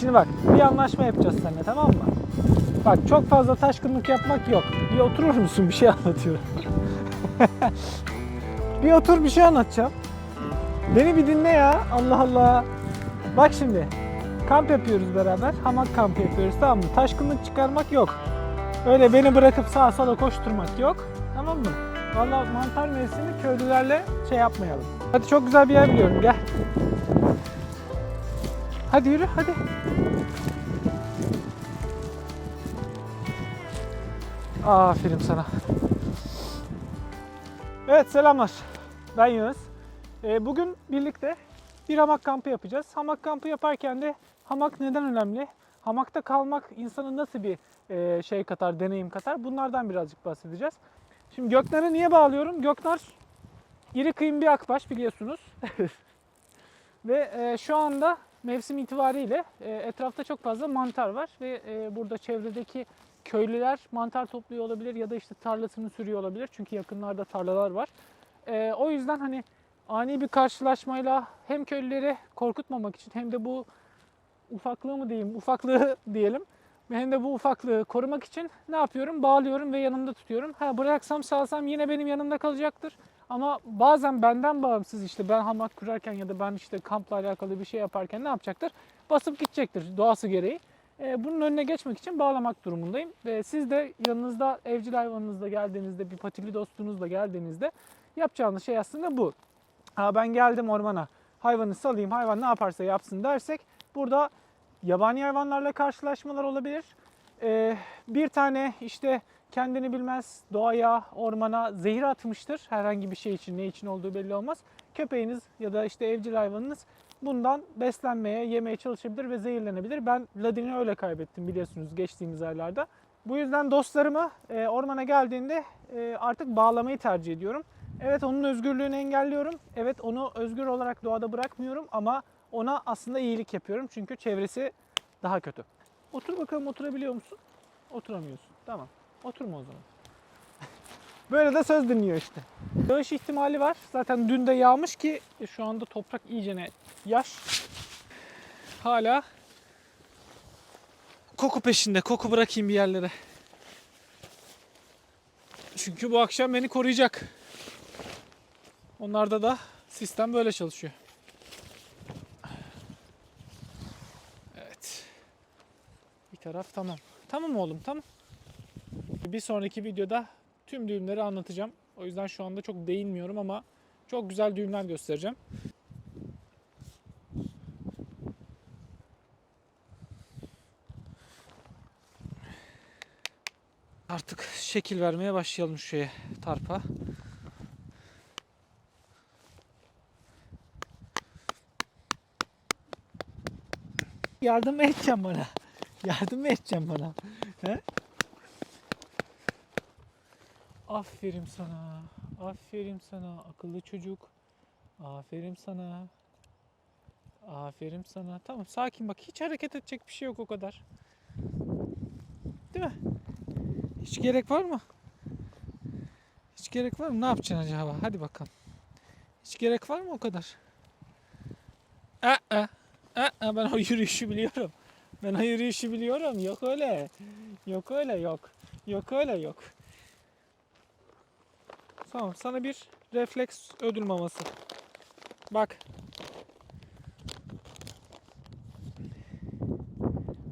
Şimdi bak bir anlaşma yapacağız seninle tamam mı? Bak çok fazla taşkınlık yapmak yok. Bir oturur musun bir şey anlatıyorum. bir otur bir şey anlatacağım. Beni bir dinle ya. Allah Allah. Bak şimdi. Kamp yapıyoruz beraber. Hamak kampı yapıyoruz tamam mı? Taşkınlık çıkarmak yok. Öyle beni bırakıp sağa sola koşturmak yok. Tamam mı? Valla mantar mevsimi köylülerle şey yapmayalım. Hadi çok güzel bir yer biliyorum gel. Hadi yürü hadi. Aferin sana. Evet selamlar. Ben Yunus. Ee, bugün birlikte bir hamak kampı yapacağız. Hamak kampı yaparken de hamak neden önemli? Hamakta kalmak insanın nasıl bir e, şey katar, deneyim katar? Bunlardan birazcık bahsedeceğiz. Şimdi Göknar'ı niye bağlıyorum? Göknar iri kıyım bir akbaş biliyorsunuz. ve e, şu anda mevsim itibariyle e, etrafta çok fazla mantar var ve e, burada çevredeki köylüler mantar topluyor olabilir ya da işte tarlasını sürüyor olabilir. Çünkü yakınlarda tarlalar var. E, o yüzden hani ani bir karşılaşmayla hem köylüleri korkutmamak için hem de bu ufaklığı mı diyeyim, ufaklığı diyelim. Hem de bu ufaklığı korumak için ne yapıyorum? Bağlıyorum ve yanımda tutuyorum. Ha bıraksam salsam yine benim yanımda kalacaktır. Ama bazen benden bağımsız işte ben hamak kurarken ya da ben işte kampla alakalı bir şey yaparken ne yapacaktır? Basıp gidecektir doğası gereği. Ee, bunun önüne geçmek için bağlamak durumundayım. Ve siz de yanınızda evcil hayvanınızla geldiğinizde, bir patili dostunuzla geldiğinizde yapacağınız şey aslında bu. Ha ben geldim ormana, hayvanı salayım, hayvan ne yaparsa yapsın dersek burada yabani hayvanlarla karşılaşmalar olabilir. Ee, bir tane işte kendini bilmez doğaya, ormana zehir atmıştır. Herhangi bir şey için, ne için olduğu belli olmaz. Köpeğiniz ya da işte evcil hayvanınız bundan beslenmeye, yemeye çalışabilir ve zehirlenebilir. Ben Ladin'i öyle kaybettim biliyorsunuz geçtiğimiz aylarda. Bu yüzden dostlarımı e, ormana geldiğinde e, artık bağlamayı tercih ediyorum. Evet onun özgürlüğünü engelliyorum. Evet onu özgür olarak doğada bırakmıyorum ama ona aslında iyilik yapıyorum. Çünkü çevresi daha kötü. Otur bakalım oturabiliyor musun? Oturamıyorsun. Tamam. Oturma o zaman. Böyle de söz dinliyor işte. Yağış ihtimali var. Zaten dün de yağmış ki şu anda toprak iyicene yaş. Hala koku peşinde. Koku bırakayım bir yerlere. Çünkü bu akşam beni koruyacak. Onlarda da sistem böyle çalışıyor. Evet. Bir taraf tamam. Tamam oğlum tamam. Bir sonraki videoda tüm düğümleri anlatacağım. O yüzden şu anda çok değinmiyorum ama çok güzel düğümler göstereceğim. Artık şekil vermeye başlayalım şu şeye, tarpa. Yardım edeceğim bana? Yardım mı edeceğim bana? He? Aferin sana. Aferin sana akıllı çocuk. Aferin sana. Aferin sana. Tamam sakin bak. Hiç hareket edecek bir şey yok o kadar. Değil mi? Hiç gerek var mı? Hiç gerek var mı? Ne yapacaksın acaba? Hadi bakalım. Hiç gerek var mı o kadar? Aa, aa, aa, ben o yürüyüşü biliyorum. Ben o yürüyüşü biliyorum. Yok öyle. Yok öyle yok. Yok öyle yok. Tamam sana bir refleks ödül maması. Bak.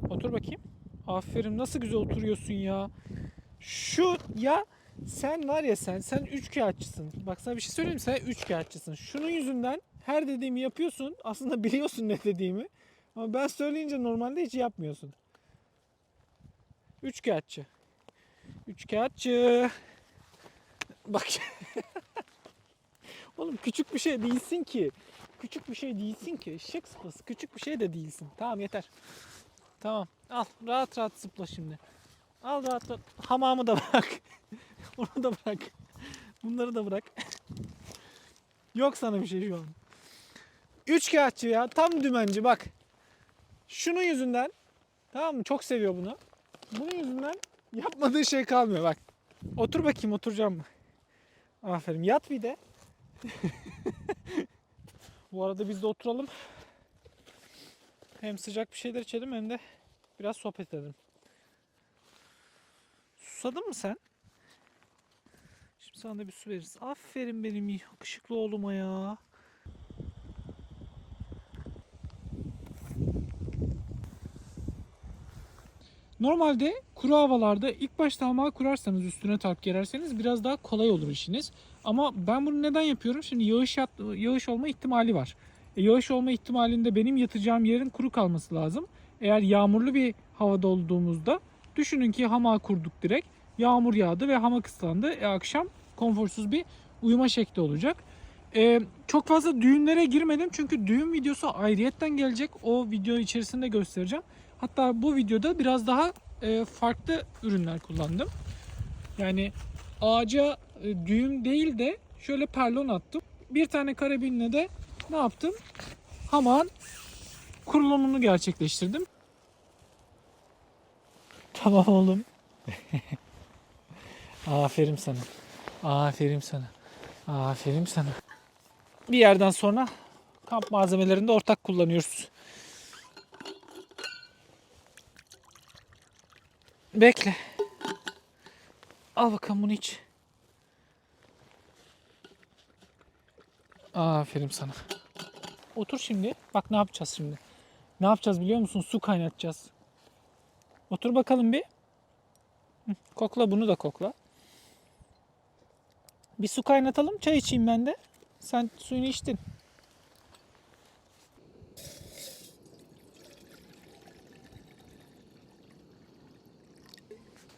Otur bakayım. Aferin nasıl güzel oturuyorsun ya. Şu ya sen var ya sen sen üç kağıtçısın. Bak sana bir şey söyleyeyim sen üç kağıtçısın. Şunun yüzünden her dediğimi yapıyorsun. Aslında biliyorsun ne dediğimi. Ama ben söyleyince normalde hiç yapmıyorsun. Üç kağıtçı. Üç kağıtçı. Bak. Oğlum küçük bir şey değilsin ki. Küçük bir şey değilsin ki. Eşek sıpası. Küçük bir şey de değilsin. Tamam yeter. Tamam. Al. Rahat rahat zıpla şimdi. Al rahat rahat. Hamamı da bırak. Onu da bırak. Bunları da bırak. Yok sana bir şey şu an. Üç kağıtçı ya. Tam dümenci bak. Şunun yüzünden. Tamam mı? Çok seviyor bunu. Bunun yüzünden yapmadığı şey kalmıyor bak. Otur bakayım oturacağım mı? Aferin. Yat bir de. Bu arada biz de oturalım. Hem sıcak bir şeyler içelim hem de biraz sohbet edelim. Susadın mı sen? Şimdi sana da bir su veririz. Aferin benim yakışıklı oğluma ya. Normalde kuru havalarda ilk başta hamağı kurarsanız üstüne tarp gererseniz biraz daha kolay olur işiniz. Ama ben bunu neden yapıyorum? Şimdi yağış yat- yağış olma ihtimali var. E, yağış olma ihtimalinde benim yatacağım yerin kuru kalması lazım. Eğer yağmurlu bir havada olduğumuzda düşünün ki hamağı kurduk direkt. Yağmur yağdı ve hamak ıslandı. E, akşam konforsuz bir uyuma şekli olacak. E, çok fazla düğünlere girmedim çünkü düğün videosu ayrıyetten gelecek. O video içerisinde göstereceğim. Hatta bu videoda biraz daha e, farklı ürünler kullandım. Yani ağaca e, düğüm değil de şöyle perlon attım. Bir tane karabinle de ne yaptım? Hamağın kurulumunu gerçekleştirdim. Tamam oğlum. Aferin sana. Aferin sana. Aferin sana. Bir yerden sonra kamp malzemelerini de ortak kullanıyoruz. Bekle. Al bakalım bunu iç. Aferin sana. Otur şimdi. Bak ne yapacağız şimdi. Ne yapacağız biliyor musun? Su kaynatacağız. Otur bakalım bir. Kokla bunu da kokla. Bir su kaynatalım. Çay içeyim ben de. Sen suyunu içtin.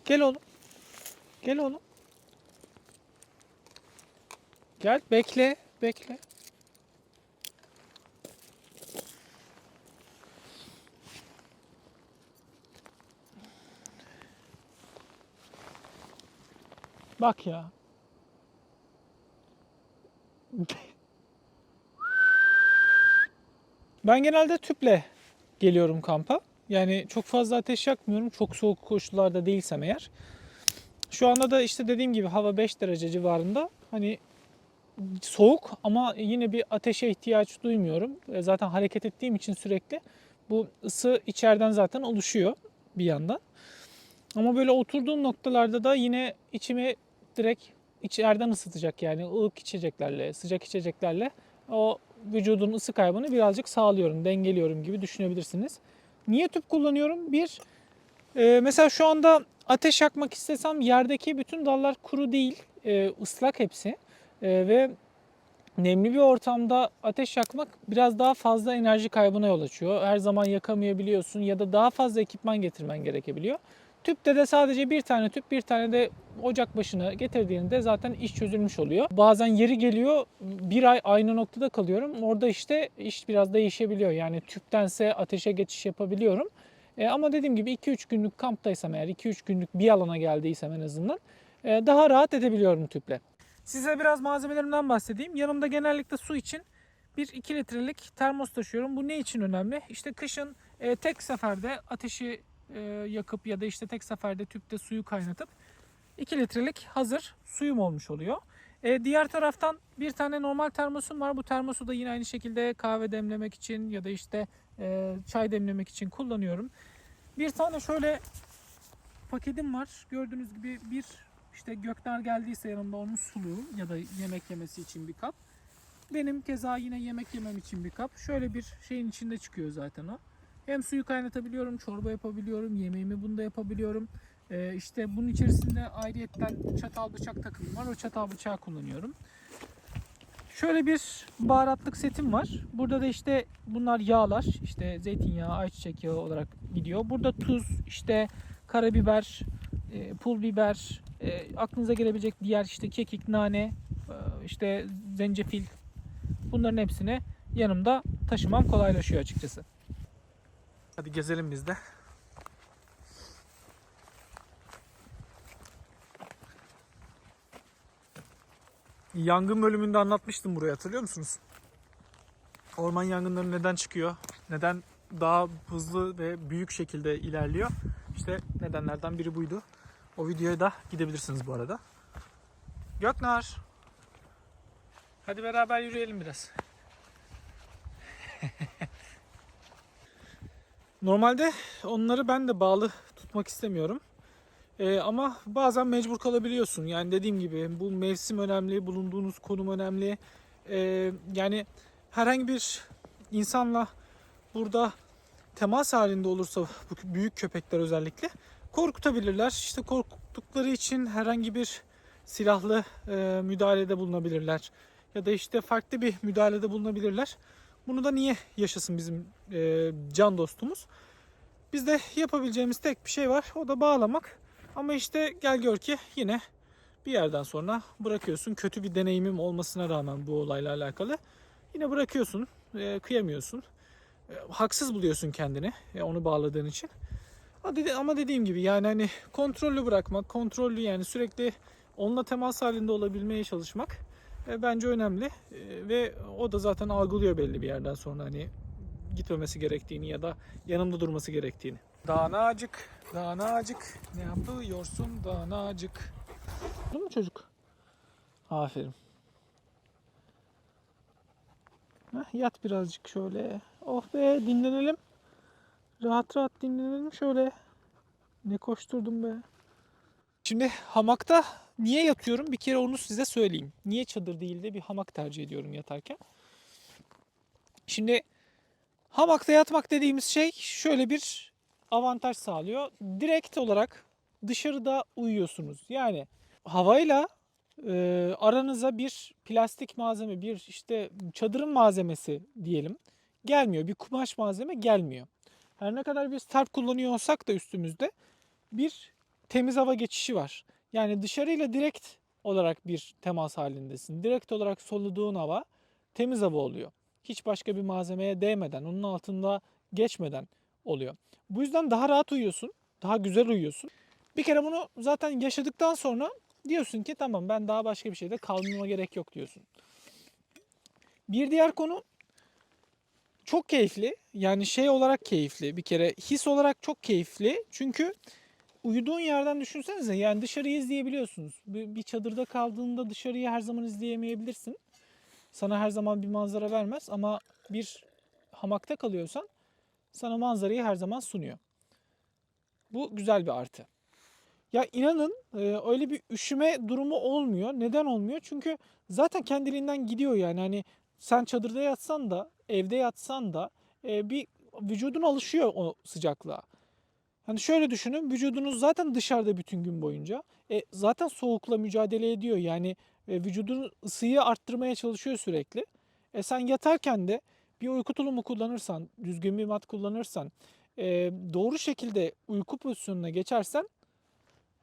Gel oğlum. Gel oğlum. Gel bekle. Bekle. Bak ya. Ben genelde tüple geliyorum kampa. Yani çok fazla ateş yakmıyorum. Çok soğuk koşullarda değilsem eğer. Şu anda da işte dediğim gibi hava 5 derece civarında. Hani soğuk ama yine bir ateşe ihtiyaç duymuyorum. E, Zaten hareket ettiğim için sürekli bu ısı içeriden zaten oluşuyor bir yandan. Ama böyle oturduğum noktalarda da yine içime direkt içeriden ısıtacak yani ılık içeceklerle, sıcak içeceklerle o vücudun ısı kaybını birazcık sağlıyorum, dengeliyorum gibi düşünebilirsiniz. Niye tüp kullanıyorum? Bir, e, mesela şu anda ateş yakmak istesem yerdeki bütün dallar kuru değil, e, ıslak hepsi. E, ve nemli bir ortamda ateş yakmak biraz daha fazla enerji kaybına yol açıyor. Her zaman yakamayabiliyorsun ya da daha fazla ekipman getirmen gerekebiliyor. Tüpte de sadece bir tane tüp, bir tane de ocak başına getirdiğinde zaten iş çözülmüş oluyor. Bazen yeri geliyor bir ay aynı noktada kalıyorum. Orada işte iş biraz değişebiliyor. Yani tüptense ateşe geçiş yapabiliyorum. E, ama dediğim gibi 2-3 günlük kamptaysam eğer 2-3 günlük bir alana geldiysem en azından e, daha rahat edebiliyorum tüple. Size biraz malzemelerimden bahsedeyim. Yanımda genellikle su için bir 2 litrelik termos taşıyorum. Bu ne için önemli? İşte kışın e, tek seferde ateşi e, yakıp ya da işte tek seferde tüpte suyu kaynatıp 2 litrelik hazır suyum olmuş oluyor. E, diğer taraftan bir tane normal termosum var. Bu termosu da yine aynı şekilde kahve demlemek için ya da işte e, çay demlemek için kullanıyorum. Bir tane şöyle paketim var. Gördüğünüz gibi bir işte gökler geldiyse yanımda onun suluğu ya da yemek yemesi için bir kap. Benim keza yine yemek yemem için bir kap. Şöyle bir şeyin içinde çıkıyor zaten o. Hem suyu kaynatabiliyorum, çorba yapabiliyorum, yemeğimi bunda yapabiliyorum. Ee, işte bunun içerisinde ayrıyetten çatal bıçak takımı var. O çatal bıçağı kullanıyorum. Şöyle bir baharatlık setim var. Burada da işte bunlar yağlar. İşte zeytinyağı, ayçiçek yağı olarak gidiyor. Burada tuz, işte karabiber, e, pul biber, e, aklınıza gelebilecek diğer işte kekik, nane, e, işte zencefil bunların hepsini yanımda taşımam kolaylaşıyor açıkçası. Hadi gezelim biz de. Yangın bölümünde anlatmıştım burayı hatırlıyor musunuz? Orman yangınları neden çıkıyor? Neden daha hızlı ve büyük şekilde ilerliyor? İşte nedenlerden biri buydu. O videoya da gidebilirsiniz bu arada. Göknar. Hadi beraber yürüyelim biraz. Normalde onları ben de bağlı tutmak istemiyorum. Ee, ama bazen mecbur kalabiliyorsun. Yani dediğim gibi bu mevsim önemli, bulunduğunuz konum önemli. Ee, yani herhangi bir insanla burada temas halinde olursa bu büyük köpekler özellikle korkutabilirler. İşte korktukları için herhangi bir silahlı e, müdahalede bulunabilirler. Ya da işte farklı bir müdahalede bulunabilirler. Bunu da niye yaşasın bizim e, can dostumuz? Bizde yapabileceğimiz tek bir şey var. O da bağlamak. Ama işte gel gör ki yine bir yerden sonra bırakıyorsun. Kötü bir deneyimim olmasına rağmen bu olayla alakalı. Yine bırakıyorsun. e, kıyamıyorsun. E, haksız buluyorsun kendini e, onu bağladığın için. Ama dedi- Ama dediğim gibi yani hani kontrollü bırakmak, kontrollü yani sürekli onunla temas halinde olabilmeye çalışmak e, bence önemli. E, ve o da zaten algılıyor belli bir yerden sonra hani gitmemesi gerektiğini ya da yanımda durması gerektiğini. Danacık, danacık. Ne yapıyorsun danacık? Değil mi çocuk? Aferin. Heh, yat birazcık şöyle. Oh be dinlenelim. Rahat rahat dinlenelim şöyle. Ne koşturdum be. Şimdi hamakta niye yatıyorum? Bir kere onu size söyleyeyim. Niye çadır değil de bir hamak tercih ediyorum yatarken? Şimdi hamakta yatmak dediğimiz şey şöyle bir avantaj sağlıyor. Direkt olarak dışarıda uyuyorsunuz. Yani havayla e, aranıza bir plastik malzeme, bir işte çadırın malzemesi diyelim gelmiyor. Bir kumaş malzeme gelmiyor. Her ne kadar biz tarp kullanıyor olsak da üstümüzde bir temiz hava geçişi var. Yani dışarıyla direkt olarak bir temas halindesin. Direkt olarak soluduğun hava temiz hava oluyor. Hiç başka bir malzemeye değmeden, onun altında geçmeden oluyor. Bu yüzden daha rahat uyuyorsun, daha güzel uyuyorsun. Bir kere bunu zaten yaşadıktan sonra diyorsun ki tamam ben daha başka bir şeyde kalmama gerek yok diyorsun. Bir diğer konu çok keyifli. Yani şey olarak keyifli bir kere. His olarak çok keyifli. Çünkü uyuduğun yerden düşünsenize yani dışarıyı izleyebiliyorsunuz. Bir, bir çadırda kaldığında dışarıyı her zaman izleyemeyebilirsin. Sana her zaman bir manzara vermez ama bir hamakta kalıyorsan sana manzarayı her zaman sunuyor. Bu güzel bir artı. Ya inanın e, öyle bir üşüme durumu olmuyor. Neden olmuyor? Çünkü zaten kendiliğinden gidiyor yani. Hani sen çadırda yatsan da, evde yatsan da e, bir vücudun alışıyor o sıcaklığa. Hani şöyle düşünün, vücudunuz zaten dışarıda bütün gün boyunca. E, zaten soğukla mücadele ediyor. Yani e, vücudun ısıyı arttırmaya çalışıyor sürekli. E, sen yatarken de bir uyku tulumu kullanırsan, düzgün bir mat kullanırsan, e, doğru şekilde uyku pozisyonuna geçersen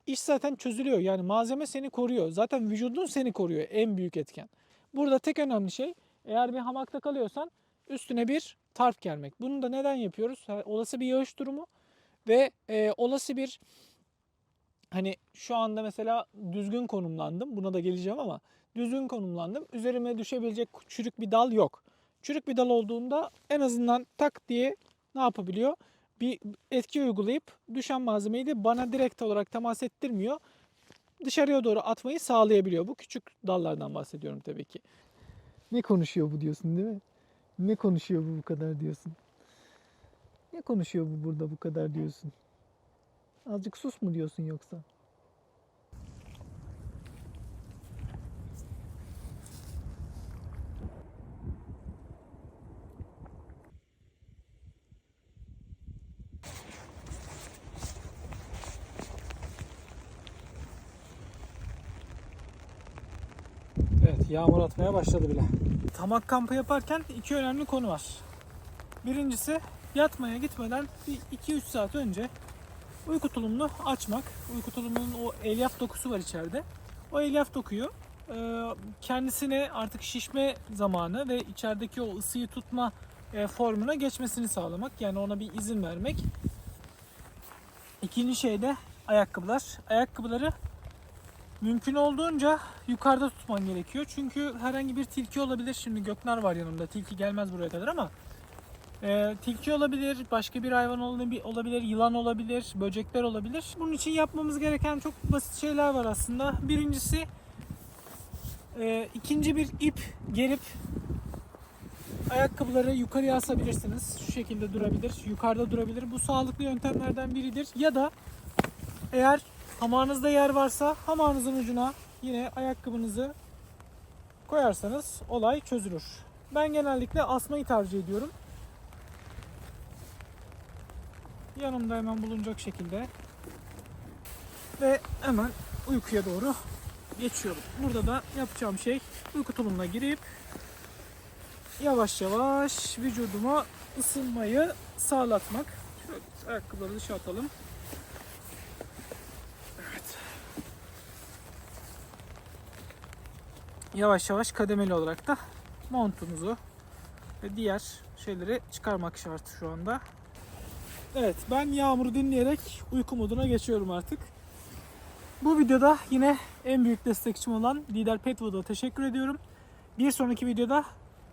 iş zaten çözülüyor. Yani malzeme seni koruyor. Zaten vücudun seni koruyor en büyük etken. Burada tek önemli şey eğer bir hamakta kalıyorsan üstüne bir tarp gelmek. Bunu da neden yapıyoruz? Olası bir yağış durumu ve e, olası bir hani şu anda mesela düzgün konumlandım. Buna da geleceğim ama düzgün konumlandım. Üzerime düşebilecek çürük bir dal yok. Çürük bir dal olduğunda en azından tak diye ne yapabiliyor? Bir etki uygulayıp düşen malzemeyi de bana direkt olarak temas ettirmiyor. Dışarıya doğru atmayı sağlayabiliyor. Bu küçük dallardan bahsediyorum tabii ki. Ne konuşuyor bu diyorsun değil mi? Ne konuşuyor bu bu kadar diyorsun? Ne konuşuyor bu burada bu kadar diyorsun? Azıcık sus mu diyorsun yoksa? Evet yağmur atmaya başladı bile. Tamak kampı yaparken iki önemli konu var. Birincisi yatmaya gitmeden bir 2-3 saat önce uyku tulumunu açmak. Uyku tulumunun o elyaf dokusu var içeride. O elyaf dokuyu e, kendisine artık şişme zamanı ve içerideki o ısıyı tutma e, formuna geçmesini sağlamak. Yani ona bir izin vermek. İkinci şey de ayakkabılar. Ayakkabıları mümkün olduğunca yukarıda tutman gerekiyor. Çünkü herhangi bir tilki olabilir. Şimdi Göknar var yanımda. Tilki gelmez buraya kadar ama e, tilki olabilir, başka bir hayvan olabi- olabilir, yılan olabilir, böcekler olabilir. Bunun için yapmamız gereken çok basit şeyler var aslında. Birincisi e, ikinci bir ip gerip ayakkabıları yukarıya asabilirsiniz. Şu şekilde durabilir, yukarıda durabilir. Bu sağlıklı yöntemlerden biridir. Ya da eğer hamağınızda yer varsa hamağınızın ucuna yine ayakkabınızı koyarsanız olay çözülür. Ben genellikle asmayı tercih ediyorum. Yanımda hemen bulunacak şekilde ve hemen uykuya doğru geçiyorum. Burada da yapacağım şey uyku tulumuna girip yavaş yavaş vücuduma ısınmayı sağlatmak. Şöyle ayakkabıları dışa atalım. Evet. Yavaş yavaş kademeli olarak da montumuzu ve diğer şeyleri çıkarmak şart şu anda. Evet ben yağmuru dinleyerek uyku moduna geçiyorum artık. Bu videoda yine en büyük destekçim olan Lider Petwood'a teşekkür ediyorum. Bir sonraki videoda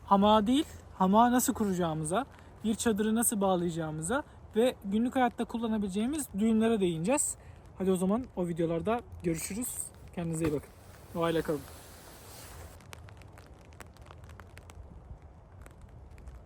hamağı değil, hamağı nasıl kuracağımıza, bir çadırı nasıl bağlayacağımıza ve günlük hayatta kullanabileceğimiz düğümlere değineceğiz. Hadi o zaman o videolarda görüşürüz. Kendinize iyi bakın. Doğayla kalın.